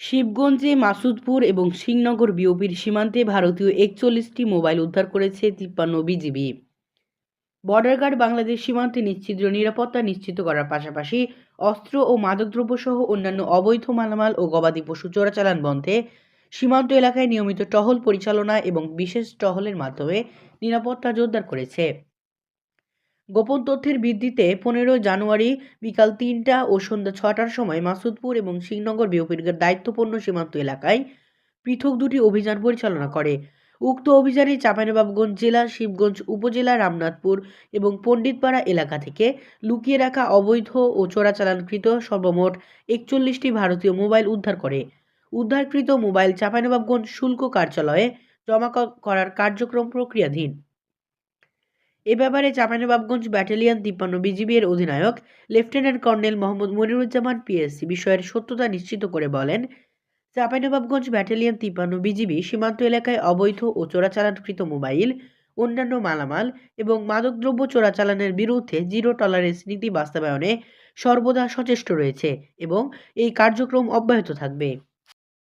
শিবগঞ্জে মাসুদপুর এবং সিংনগর বিওপির সীমান্তে ভারতীয় একচল্লিশটি মোবাইল উদ্ধার করেছে তিপ্পান্ন বিজিবি। বর্ডার গার্ড বাংলাদেশ সীমান্তে নিশ্চিদ্র নিরাপত্তা নিশ্চিত করার পাশাপাশি অস্ত্র ও মাদকদ্রব্য সহ অন্যান্য অবৈধ মালামাল ও গবাদি পশু চোরাচালান বন্ধে সীমান্ত এলাকায় নিয়মিত টহল পরিচালনা এবং বিশেষ টহলের মাধ্যমে নিরাপত্তা জোরদার করেছে। গোপন তথ্যের ভিত্তিতে পনেরো জানুয়ারি বিকাল তিনটা ও সন্ধ্যা ছটার সময় মাসুদপুর এবং শ্রীনগর বিওপির দায়িত্বপূর্ণ সীমান্ত এলাকায় পৃথক দুটি অভিযান পরিচালনা করে। উক্ত অভিযানে চাঁপাইনবাবগঞ্জ জেলা, শিবগঞ্জ উপজেলা, রামনাথপুর এবং পণ্ডিতপাড়া এলাকা থেকে লুকিয়ে রাখা অবৈধ ও চোরাচালানকৃত সর্বমোট একচল্লিশটি ভারতীয় মোবাইল উদ্ধার করে। উদ্ধারকৃত মোবাইল চাঁপাইনবাবগঞ্জ শুল্ক কার্যালয়ে জমা করার কার্যক্রম প্রক্রিয়াধীন। এ ব্যাপারে চাঁপাইনবাবগঞ্জ ব্যাটালিয়ন তিপ্পান্ন বিজিবি এর অধিনায়ক, lieutenant colonel Mohammad Moniruzzaman PSC বিষয়ের সত্যতা নিশ্চিত করে বলেন, চাঁপাইনবাবগঞ্জ ব্যাটালিয়ন তিপ্পান্ন বিজিবি সীমান্ত এলাকায় অবৈধ ও চোরাচালানকৃত মোবাইল, অন্যান্য মালামাল এবং মাদকদ্রব্য চোরাচালানের বিরুদ্ধে জিরো টলারেন্স নীতি বাস্তবায়নে সর্বদা সচেষ্ট রয়েছে এবং এই কার্যক্রম অব্যাহত থাকবে।